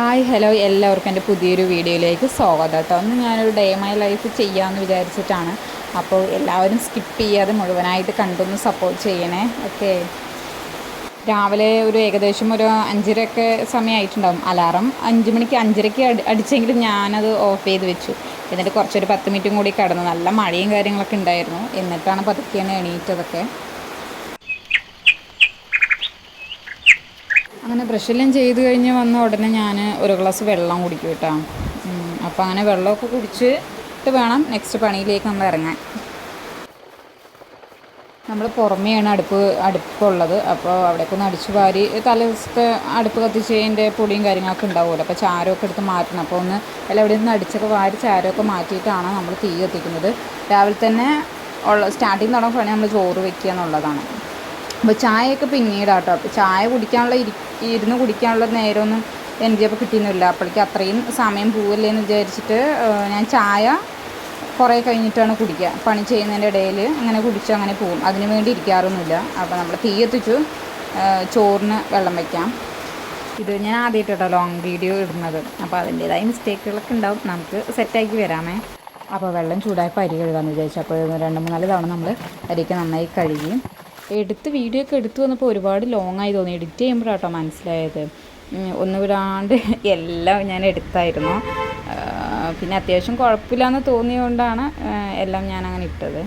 Hi hello എല്ലാവർക്കും എന്റെ പുതിയൊരു വീഡിയോയിലേക്ക് സ്വാഗതം കേട്ടോ. ഒന്ന് ഞാനൊരു ഡേ മൈ ലൈഫ് ചെയ്യാമെന്ന് വിചാരിച്ചിട്ടാണ്. അപ്പോൾ എല്ലാവരും സ്കിപ്പ് ചെയ്യാതെ മുഴുവനായിട്ട് കണ്ടൊന്ന് സപ്പോർട്ട് ചെയ്യണേ. ഓക്കെ രാവിലെ ഒരു ഏകദേശം ഒരു അഞ്ചരയൊക്കെ സമയമായിട്ടുണ്ടാകും അലാറം അഞ്ച് മണിക്ക് അഞ്ചരയ്ക്ക് അടി അടിച്ചെങ്കിലും ഞാനത് ഓഫ് ചെയ്ത് വെച്ചു. എന്നിട്ട് കുറച്ചൊരു പത്ത് മിനിറ്റും കൂടി കടന്നു. നല്ല മഴയും കാര്യങ്ങളൊക്കെ ഉണ്ടായിരുന്നു. എന്നിട്ടാണ് പതുക്കെയാണ് എണീറ്റതൊക്കെ. അങ്ങനെ ബ്രഷെല്ലാം ചെയ്ത് കഴിഞ്ഞ് വന്ന ഉടനെ ഞാൻ ഒരു ഗ്ലാസ് വെള്ളം കുടിക്കും കേട്ടോ അപ്പോൾ അങ്ങനെ വെള്ളമൊക്കെ കുടിച്ചിട്ട് വേണം നെക്സ്റ്റ് പണിയിലേക്ക് നമ്മൾ ഇറങ്ങാൻ. നമ്മൾ പുറമെയാണ് അടുപ്പ് അടുപ്പുള്ളത്. അപ്പോൾ അവിടേക്ക് ഒന്ന് അടിച്ചു വാരി തലേ ദിവസത്തെ അടുപ്പ് കത്തിച്ചതിന്റെ പൊടിയും കാര്യങ്ങളൊക്കെ ഉണ്ടാവുമല്ലോ. അപ്പോൾ ചാരമൊക്കെ എടുത്ത് മാറ്റണം. അപ്പോൾ ഒന്ന് അല്ല അവിടെ നിന്ന് അടിച്ചൊക്കെ വാരി ചാരമൊക്കെ മാറ്റിയിട്ടാണ് നമ്മൾ തീ കത്തിക്കുന്നത്. രാവിലെ തന്നെ ഉള്ള സ്റ്റാർട്ടിങ് തുടങ്ങുന്ന നമ്മൾ ചോറ് വെക്കുക എന്നുള്ളതാണ്. അപ്പോൾ ചായയൊക്കെ പിന്നീടാട്ടോ. അപ്പോൾ ചായ കുടിക്കാനുള്ള ഇരി ഇരുന്ന് കുടിക്കാനുള്ള നേരമൊന്നും എനിക്ക് അപ്പോൾ കിട്ടിയൊന്നുമില്ല. അപ്പോഴേക്കും അത്രയും സമയം പോവല്ലേ എന്ന് വിചാരിച്ചിട്ട് ഞാൻ ചായ കുറേ കഴിഞ്ഞിട്ടാണ് കുടിക്കുക പണി ചെയ്യുന്നതിന്റെ ഇടയിൽ അങ്ങനെ കുടിച്ച് അങ്ങനെ പോകും. അതിന് വേണ്ടി ഇരിക്കാറൊന്നുമില്ല. അപ്പോൾ നമ്മൾ തീ എത്തിച്ചു ചോറിന് വെള്ളം വയ്ക്കാം ഇത് ഞാൻ ആദ്യമായിട്ടോ ലോങ് വീഡിയോ ഇടുന്നത്. അപ്പോൾ അതിന്റേതായ മിസ്റ്റേക്കുകളൊക്കെ ഉണ്ടാവും. നമുക്ക് സെറ്റാക്കി വരാമേ. അപ്പോൾ വെള്ളം ചൂടായപ്പോൾ അരി കഴുകാമെന്ന് വിചാരിച്ചു. അപ്പോൾ രണ്ട് മൂന്നാൽ തവണ നമ്മൾ അരിക്ക് നന്നായി കഴുകി എടുത്ത് വീഡിയോ ഒക്കെ എടുത്തു വന്നപ്പോൾ ഒരുപാട് ലോങ് ആയി തോന്നി. എഡിറ്റ് ചെയ്യുമ്പോഴാട്ടോ മനസ്സിലായത്. ഉം, ഒന്ന് വിടാണ്ട് എല്ലാം ഞാൻ എടുത്തായിരുന്നു. പിന്നെ അത്യാവശ്യം കുഴപ്പമില്ലാന്ന് തോന്നിയതുകൊണ്ടാണ് എല്ലാം ഞാൻ അങ്ങനെ ഇട്ടത്.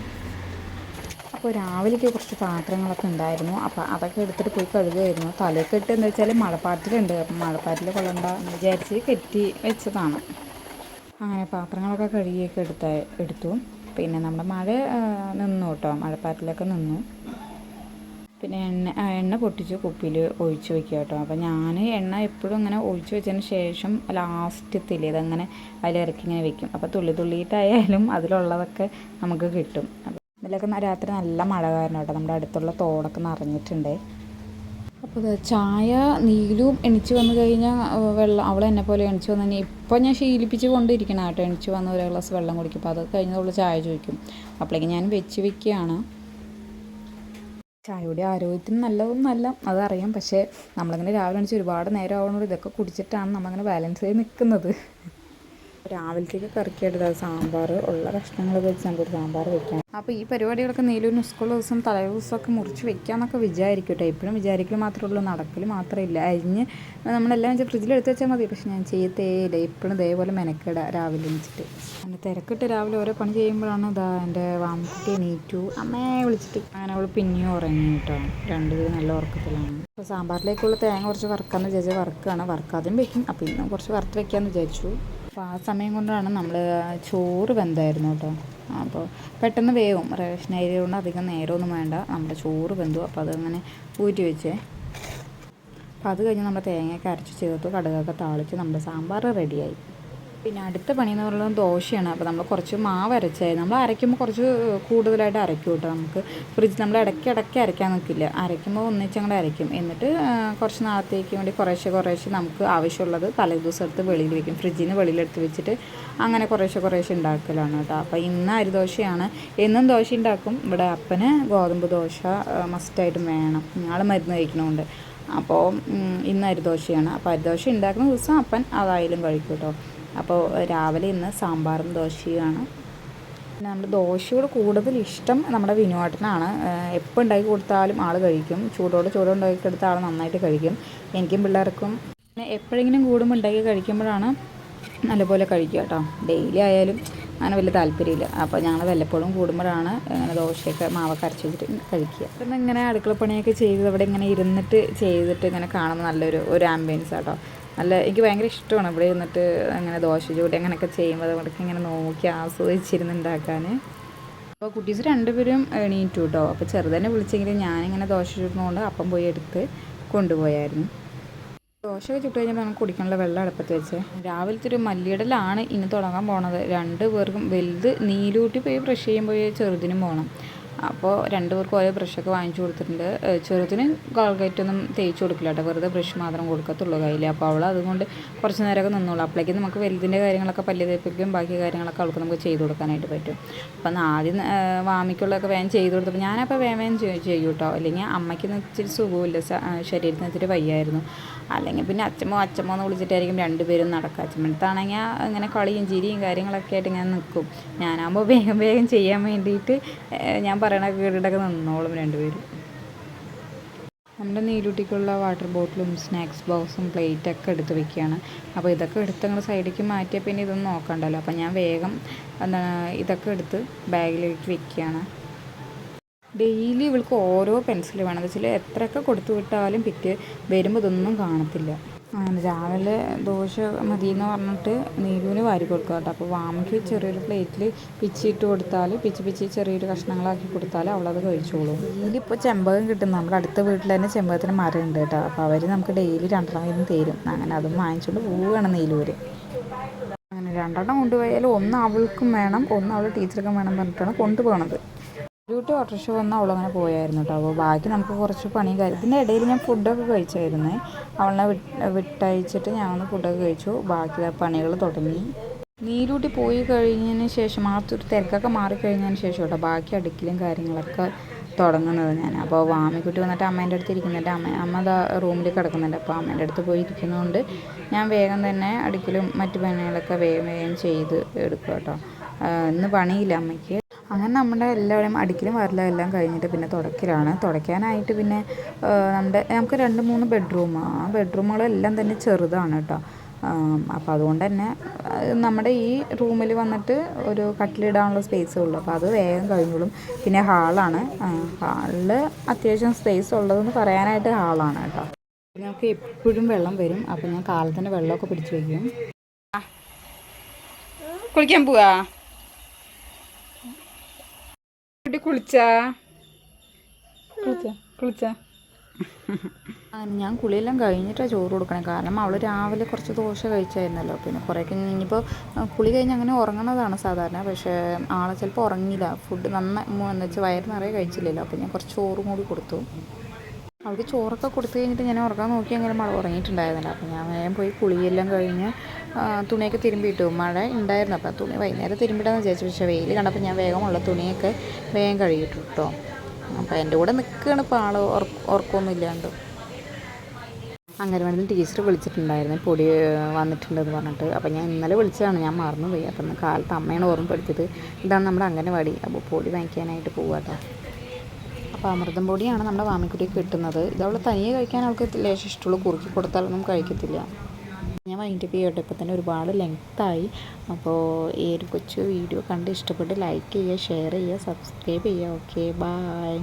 അപ്പോൾ രാവിലേക്ക് കുറച്ച് പാത്രങ്ങളൊക്കെ ഉണ്ടായിരുന്നു. അപ്പോൾ അതൊക്കെ എടുത്തിട്ട് പോയി കഴുകുമായിരുന്നു. തലയൊക്കെ ഇട്ട് എന്താ വെച്ചാൽ മഴപ്പാറ്റിലുണ്ട് അപ്പം മഴപ്പാറ്റിൽ കൊള്ളണ്ട എന്ന് വിചാരിച്ച് കെറ്റി വെച്ചതാണ്. അങ്ങനെ പാത്രങ്ങളൊക്കെ കഴുകിയൊക്കെ എടുത്ത എടുത്തു. പിന്നെ നമ്മുടെ മഴ നിന്നു കേട്ടോ. മഴപ്പാറ്റിലൊക്കെ നിന്നു. പിന്നെ എണ്ണ എണ്ണ പൊട്ടിച്ച് കുപ്പിയിൽ ഒഴിച്ച് വെക്കുക കേട്ടോ. അപ്പോൾ ഞാൻ എണ്ണ എപ്പോഴും ഇങ്ങനെ ഒഴിച്ച് വെച്ചതിന് ശേഷം ലാസ്റ്റത്തിൽ ഇതങ്ങനെ അതിലിറക്കി ഇങ്ങനെ വെക്കും. അപ്പോൾ തുള്ളി തുള്ളിയിട്ടായാലും അതിലുള്ളതൊക്കെ നമുക്ക് കിട്ടും. ഇതിലൊക്കെ രാത്രി നല്ല മഴ കാരണം കേട്ടോ. നമ്മുടെ അടുത്തുള്ള തോടൊക്കെ നിറഞ്ഞിട്ടുണ്ട്. അപ്പോൾ ചായ നീലും എണിച്ച് വന്നു കഴിഞ്ഞാൽ വെള്ളം അവൾ എന്നെ പോലെ എണിച്ച് വന്നു കഴിഞ്ഞാൽ ഇപ്പോൾ ഞാൻ ശീലിപ്പിച്ച് കൊണ്ടിരിക്കണം കേട്ടോ. എണിച്ച് വന്ന് ഒരു ഗ്ലാസ് വെള്ളം കുടിക്കും. അപ്പോൾ അത് കഴിഞ്ഞ് അവൾ ചായ ചോദിക്കും. അപ്പോഴേക്കും ഞാൻ വെച്ച് വെക്കുകയാണ്. ചായയുടെ ആരോഗ്യത്തിന് നല്ലതൊന്നല്ല അതറിയാം. പക്ഷേ നമ്മളിങ്ങനെ രാവിലെ എണീച്ച് ഒരുപാട് നേരം ആവുന്നത് ഇതൊക്കെ കുടിച്ചിട്ടാണ് നമ്മളിങ്ങനെ ബാലൻസ് ചെയ്ത് നിൽക്കുന്നത് രാവിലത്തേക്ക് കറിക്കെടുത്ത സാമ്പാർ ഉള്ള കഷ്ണങ്ങൾ വെച്ച് നമുക്കൊരു സാമ്പാർ വെക്കാം. അപ്പോൾ ഈ പരിപാടികളൊക്കെ നീലൂരിന് സ്കൂൾ ദിവസം തലേ ദിവസമൊക്കെ മുറിച്ച് വെക്കാമെന്നൊക്കെ വിചാരിക്കും കേട്ടോ എപ്പോഴും വിചാരിക്കൽ മാത്രമേ ഉള്ളൂ നടക്കൽ മാത്രമേ ഇല്ല അരിഞ്ഞ് നമ്മളെല്ലാം വെച്ചാൽ ഫ്രിഡ്ജിൽ എടുത്ത് വെച്ചാൽ മതി. പക്ഷെ ഞാൻ ചെയ്യത്തേയില്ല. എപ്പോഴും ഇതേപോലെ മെനക്കെട രാവിലെ എണീച്ചിട്ട്. അങ്ങനെ തിരക്കിട്ട് രാവിലെ ഓരോ പണി ചെയ്യുമ്പോഴാണ് ഇതാ എന്റെ വാമക്കുട്ടി എണീറ്റു. അമ്മയെ വിളിച്ചിട്ട്. അങ്ങനെ അവൾ പിന്നെയും ഉറങ്ങി കേട്ടോ രണ്ടുപേരും നല്ല ഉറക്കത്തിലാണ്. അപ്പോൾ സാമ്പാറിലേക്കുള്ള തേങ്ങ കുറച്ച് വറുക്കാമെന്ന് വിചാരിച്ചാൽ വറുക്കാണ്. വറുക്കാതെയും വെക്കും. അപ്പോൾ ഇന്നും കുറച്ച് വറുത്ത് വെക്കാമെന്ന് വിചാരിച്ചു. അപ്പോൾ ആ സമയം കൊണ്ടാണ് നമ്മൾ ചോറ് വെന്തായിരുന്നു കേട്ടോ. അപ്പോൾ പെട്ടെന്ന് വേവും. റേഷൻ അരി കൊണ്ട് അധികം നേരമൊന്നും വേണ്ട. നമ്മുടെ ചോറ് വെന്തു. അപ്പോൾ അതങ്ങനെ ഊറ്റി വെച്ചേ. അപ്പോൾ അത് കഴിഞ്ഞ് നമ്മൾ തേങ്ങയൊക്കെ അരച്ച് ചേർത്ത്. കടുകൊക്കെ താളിച്ച് നമ്മുടെ സാമ്പാർ റെഡിയായി. പിന്നെ അടുത്ത പണി എന്ന് പറയുന്നത് ദോശയാണ്. അപ്പോൾ നമ്മൾ കുറച്ച് മാവ് അരച്ചായി നമ്മൾ അരയ്ക്കുമ്പോൾ കുറച്ച് കൂടുതലായിട്ട് അരയ്ക്കും കേട്ടോ നമുക്ക്. ഫ്രിഡ്ജ് നമ്മൾ ഇടയ്ക്ക് ഇടയ്ക്ക് അരയ്ക്കാൻ നിൽക്കില്ല. അരയ്ക്കുമ്പോൾ ഒന്നിച്ച് അങ്ങോട്ട് അരയ്ക്കും. എന്നിട്ട് കുറച്ച് നാളത്തേക്ക് വേണ്ടി കുറേശ്ശെ കുറേശ്ശെ നമുക്ക് ആവശ്യമുള്ളത് തലേ ദിവസം എടുത്ത് വെളിയിൽ വെക്കും. ഫ്രിഡ്ജിൽ നിന്ന് വെളിയിലെടുത്ത് വെച്ചിട്ട് അങ്ങനെ കുറേശ്ശെ കുറേശ്ശെ ഉണ്ടാക്കലാണ് കേട്ടോ. അപ്പോൾ ഇന്ന് അരിദോശയാണ് എന്നും ദോശ ഉണ്ടാക്കും. ഇവിടെ അപ്പന് ഗോതമ്പ് ദോശ മസ്റ്റായിട്ടും വേണം. ഞങ്ങൾ മരുന്ന് കഴിക്കണമുണ്ട് അപ്പോൾ ഇന്ന് അരിദോശയാണ് അപ്പോൾ അരിദോശ ഉണ്ടാക്കുന്ന ദിവസം അപ്പൻ അതായാലും കഴിക്കും കേട്ടോ. അപ്പോൾ രാവിലെ ഇന്ന് സാമ്പാറും ദോശയുമാണ്. പിന്നെ നമ്മുടെ ദോശയോട് കൂടുതൽ ഇഷ്ടം നമ്മുടെ വിനുവാട്ടനാണ് എപ്പോൾ ഉണ്ടാക്കി കൊടുത്താലും ആൾ കഴിക്കും. ചൂടോട് ചൂടോട് ഉണ്ടാക്കി കൊടുത്ത ആൾ നന്നായിട്ട് കഴിക്കും. എനിക്കും പിള്ളേർക്കും പിന്നെ എപ്പോഴെങ്കിലും കൂടുമ്പോൾ ഉണ്ടാക്കി കഴിക്കുമ്പോഴാണ് നല്ലപോലെ കഴിക്കുക കേട്ടോ. ഡെയിലി ആയാലും അങ്ങനെ വലിയ താല്പര്യമില്ല. അപ്പോൾ ഞങ്ങൾ വല്ലപ്പോഴും കൂടുമ്പോഴാണ് ഇങ്ങനെ ദോശയൊക്കെ മാവൊക്കെ അരച്ച് വെച്ചിട്ട് കഴിക്കുക. പിന്നെ ഇങ്ങനെ അടുക്കളപ്പണിയൊക്കെ ചെയ്ത് അവിടെ ഇങ്ങനെ ഇരുന്നിട്ട് ചെയ്തിട്ട് ഇങ്ങനെ കാണുമ്പോൾ നല്ലൊരു ഒരു ആംബിയൻസ് ആട്ടോ നല്ല എനിക്ക് ഭയങ്കര ഇഷ്ടമാണ് ഇവിടെ ഇരുന്നിട്ട് അങ്ങനെ ദോശ ചൂടി അങ്ങനെയൊക്കെ ചെയ്യുമ്പോൾ അതുകൊണ്ടൊക്കെ ഇങ്ങനെ നോക്കി ആസ്വദിച്ചിരുന്ന് ഉണ്ടാക്കാൻ അപ്പോൾ കുട്ടീസ് രണ്ടുപേരും എണീറ്റു കേട്ടോ അപ്പോൾ ചെറുതന്നെ വിളിച്ചെങ്കിലും ഞാനിങ്ങനെ ദോശ ചുടുന്നതുകൊണ്ട് അപ്പം പോയി എടുത്ത് കൊണ്ടുപോയായിരുന്നു. ദോശയൊക്കെ ചുട്ട് കഴിഞ്ഞപ്പോൾ നമുക്ക് കുടിക്കാനുള്ള വെള്ളം അടുപ്പത്ത് വെച്ച്. രാവിലത്തെ ഒരു മല്ലിയിടലാണ് ഇനി തുടങ്ങാൻ പോണത്. രണ്ട് പേർക്കും വലുത് നീലൂട്ടി പോയി ബ്രഷ് ചെയ്യുമ്പോൾ ചെറുതിനും പോകണം അപ്പോൾ രണ്ടുപേർക്കും ഓരോ ബ്രഷൊക്കെ വാങ്ങിച്ചു കൊടുത്തിട്ടുണ്ട്. ചെറുതിന് ഗോൾഗേറ്റൊന്നും തേച്ച് കൊടുക്കില്ല കേട്ടോ. വെറുതെ ബ്രഷ് മാത്രം കൊടുക്കത്തുള്ളൂ കയ്യിൽ അപ്പോൾ അവൾ അതുകൊണ്ട് കുറച്ച് നേരമൊക്കെ നിന്നോളൂ. അപ്പോഴേക്കും നമുക്ക് വലുതിന്റെ കാര്യങ്ങളൊക്കെ പല്ല് തേപ്പിക്കും ബാക്കി കാര്യങ്ങളൊക്കെ അവൾക്ക് നമുക്ക് ചെയ്ത് കൊടുക്കാനായിട്ട് പറ്റും. അപ്പം ആദ്യം വാമിക്കുള്ളതൊക്കെ വേഗം ചെയ്ത് കൊടുത്തപ്പോൾ ഞാനപ്പോൾ വേഗം വേഗം ചെയ്യും കേട്ടോ. അല്ലെങ്കിൽ അമ്മയ്ക്ക് ഇച്ചിരി സുഖമില്ല ശരീരത്തിന് ഇച്ചിരി വയ്യായിരുന്നു. അല്ലെങ്കിൽ പിന്നെ അച്ഛമ്മോ അച്ഛമ്മോ എന്ന് വിളിച്ചിട്ടായിരിക്കും രണ്ടുപേരും നടക്കുക. അച്ഛമ്മടുത്താണെങ്കിൽ ഇങ്ങനെ കളിയും ചിരിയും കാര്യങ്ങളൊക്കെ ആയിട്ട് ഇങ്ങനെ നിൽക്കും ഞാനാകുമ്പോൾ വേഗം വേഗം ചെയ്യാൻ വേണ്ടിയിട്ട് ഞാൻ ഞാൻ പറയണ കേട്ടിട്ടൊക്കെ നിന്നോളും രണ്ടുപേരും. നമ്മുടെ നീലുട്ടിക്കുള്ള വാട്ടർ ബോട്ടിലും സ്നാക്സ് ബോക്സും പ്ലേറ്റൊക്കെ എടുത്ത് വെക്കുകയാണ് അപ്പോൾ ഇതൊക്കെ എടുത്ത് നിങ്ങൾ സൈഡിലേക്ക് മാറ്റിയാൽ പിന്നെ ഇതൊന്നും നോക്കണ്ടല്ലോ. അപ്പോൾ ഞാൻ വേഗം എന്താണ് ഇതൊക്കെ എടുത്ത് ബാഗിലേക്ക് വെക്കുകയാണ് ഡെയിലി ഇവൾക്ക് ഓരോ പെൻസിൽ വേണം. എന്ന് വെച്ചാൽ എത്രയൊക്കെ കൊടുത്തു വിട്ടാലും പിറ്റേ വരുമ്പോൾ ഇതൊന്നും കാണത്തില്ല. അങ്ങനെ രാവിലെ ദോശ മതി എന്ന് പറഞ്ഞിട്ട് നീലുവിന് വാരി കൊടുക്കുക കേട്ടോ. അപ്പോൾ വാമയ്ക്ക് ചെറിയൊരു പ്ലേറ്റിൽ പിച്ചിട്ട് കൊടുത്താൽ പിച്ച് പിച്ച് ചെറിയൊരു കഷ്ണങ്ങളാക്കി കൊടുത്താൽ അവളത് കഴിച്ചോളൂ. ഡെയിലി ഇപ്പോൾ ചെമ്പകം കിട്ടും. നമ്മുടെ അടുത്ത വീട്ടിൽ തന്നെ ചെമ്പകത്തിന് മരം ഉണ്ട് കേട്ടോ. അപ്പോൾ അവർ നമുക്ക് ഡെയിലി രണ്ടെണ്ണം വീതം തരും. അങ്ങനെ അതും വാങ്ങിച്ചുകൊണ്ട് പോവുകയാണ് നീലൂര് അങ്ങനെ രണ്ടെണ്ണം കൊണ്ടുപോയാൽ ഒന്ന് അവൾക്കും വേണം ഒന്ന് അവൾ ടീച്ചർക്കും വേണം പറഞ്ഞിട്ടാണ് കൊണ്ടുപോകണത് ഡ്യൂട്ടി ഓട്ടോറിക്ഷ വന്ന് അവളങ്ങനെ പോയായിരുന്നു കേട്ടോ. അപ്പോൾ ബാക്കി നമുക്ക് കുറച്ച് പണി കാര്യം ഇതിന്റെ ഇടയിൽ ഞാൻ ഫുഡൊക്കെ കഴിച്ചായിരുന്നേ. അവളെ വിട്ട് വിട്ടയച്ചിട്ട് ഞാൻ ഒന്ന് ഫുഡൊക്കെ കഴിച്ചു. ബാക്കി പണികൾ തുടങ്ങി. നീരൂട്ടി പോയി കഴിഞ്ഞതിന് ശേഷം ആ തിരക്കൊക്കെ മാറിക്കഴിഞ്ഞതിന് ശേഷം കേട്ടോ ബാക്കി അടുക്കലും കാര്യങ്ങളൊക്കെ തുടങ്ങുന്നത് ഞാൻ. അപ്പോൾ വാമിക്കുട്ടി വന്നിട്ട് അമ്മേന്റെ അടുത്ത് ഇരിക്കുന്നുണ്ട്. അമ്മ അമ്മ ദാ റൂമിൽ കിടക്കുന്നുണ്ട്. അപ്പോൾ അമ്മേന്റെ അടുത്ത് പോയി ഇരിക്കുന്നതുകൊണ്ട് ഞാൻ വേഗം തന്നെ അടുക്കലും മറ്റു പണികളൊക്കെ വേഗം വേഗം ചെയ്ത് എടുക്കും കേട്ടോ. ഇന്ന് പണിയില്ല അമ്മയ്ക്ക്. അങ്ങനെ നമ്മുടെ എല്ലാവരും അടിക്കലും വരലും എല്ലാം കഴിഞ്ഞിട്ട് പിന്നെ തുടക്കലാണ് തുടയ്ക്കാനായിട്ട് പിന്നെ നമ്മുടെ നമുക്ക് രണ്ട് മൂന്ന് ബെഡ്റൂം ആ ബെഡ്റൂമുകളെല്ലാം തന്നെ ചെറുതാണ് കേട്ടോ. അപ്പോൾ അതുകൊണ്ട് തന്നെ നമ്മുടെ ഈ റൂമിൽ വന്നിട്ട് ഒരു കട്ടിലിടാനുള്ള സ്പേസ് ഉള്ളൂ. അപ്പോൾ അത് വേഗം കഴിഞ്ഞോളും. പിന്നെ ഹാളാണ്. ഹാളിൽ അത്യാവശ്യം സ്പേസ് ഉള്ളതെന്ന് പറയാനായിട്ട് ഹാളാണ് കേട്ടോ. നമുക്ക് എപ്പോഴും വെള്ളം വരും. അപ്പോൾ ഞാൻ കാലത്തിന്റെ വെള്ളമൊക്കെ പിടിച്ചു വയ്ക്കും. കുളിക്കാൻ പോവാ? കുട്ടി കുളിച്ചാ? കുളിച്ചാ? ഞാൻ കുളിയെല്ലാം കഴിഞ്ഞിട്ടാണ് ചോറ് കൊടുക്കണേ. കാരണം അവൾ രാവിലെ കുറച്ച് ദോശ കഴിച്ചായിരുന്നല്ലോ. പിന്നെ കുറേ ഇനിയിപ്പോൾ കുളി കഴിഞ്ഞ് അങ്ങനെ ഉറങ്ങണതാണ് സാധാരണ. പക്ഷേ ആളെ ചിലപ്പോൾ ഉറങ്ങിയില്ല. ഫുഡ് നന്നായി എന്ന് വെച്ചാൽ വയറ് നിറയെ കഴിച്ചില്ലല്ലോ. അപ്പോൾ ഞാൻ കുറച്ച് ചോറും കൂടി കൊടുത്തു. അവൾക്ക് ചോറൊക്കെ കൊടുത്തു കഴിഞ്ഞിട്ട് ഞാൻ ഉറക്കാൻ നോക്കിയെങ്കിലും മഴ ഉറങ്ങിയിട്ടുണ്ടായിരുന്നില്ല. അപ്പോൾ ഞാൻ വേഗം പോയി കുളിയെല്ലാം കഴിഞ്ഞ് തുണിയൊക്കെ തിരുമ്പിയിട്ടു മഴ ഉണ്ടായിരുന്നു. അപ്പോൾ തുണി വൈകുന്നേരം തിരുമ്പിടാന്ന് വിചാരിച്ചു. പക്ഷേ വെയിൽ കണ്ടപ്പോൾ ഞാൻ വേഗമുള്ള തുണിയൊക്കെ വേഗം കഴുകിയിട്ടു കേട്ടോ അപ്പോൾ എന്റെ കൂടെ നിൽക്കുകയാണ് ഇപ്പോൾ ആൾ ഉറക്കമൊന്നും ഇല്ലാണ്ട്. ടീച്ചർ വിളിച്ചിട്ടുണ്ടായിരുന്നു. പൊടി വന്നിട്ടുണ്ടെന്ന് പറഞ്ഞിട്ട്. അപ്പോൾ ഞാൻ ഇന്നലെ വിളിച്ചതാണ്. ഞാൻ മറന്നുപോയി. അപ്പം കാലത്ത് അമ്മയാണ് ഓർമ്മപ്പെടുത്തിയത്. ഇതാണ് നമ്മുടെ അംഗനവാടി. അപ്പോൾ പൊടി വാങ്ങിക്കാനായിട്ട് പോവാട്ടോ. അപ്പോൾ അമൃതം പൊടിയാണ് നമ്മുടെ വാമിക്കുട്ടിക്ക് കിട്ടുന്നത്. ഇത് അവൾ തനിയെ കഴിക്കാൻ അവൾക്ക് ലേശം ഇഷ്ടമുള്ളൂ. കുറുക്കി കൊടുത്താലൊന്നും കഴിക്കത്തില്ല. ഞാൻ വൈകിട്ട് ചെയ്യട്ടെ. ഇപ്പം തന്നെ ഒരുപാട് ലെങ്ത്തായി അപ്പോൾ ഈ ഒരു കൊച്ചു വീഡിയോ കണ്ട് ഇഷ്ടപ്പെട്ട് ലൈക്ക് ചെയ്യുക ഷെയർ ചെയ്യുക സബ്സ്ക്രൈബ് ചെയ്യുക. Okay bye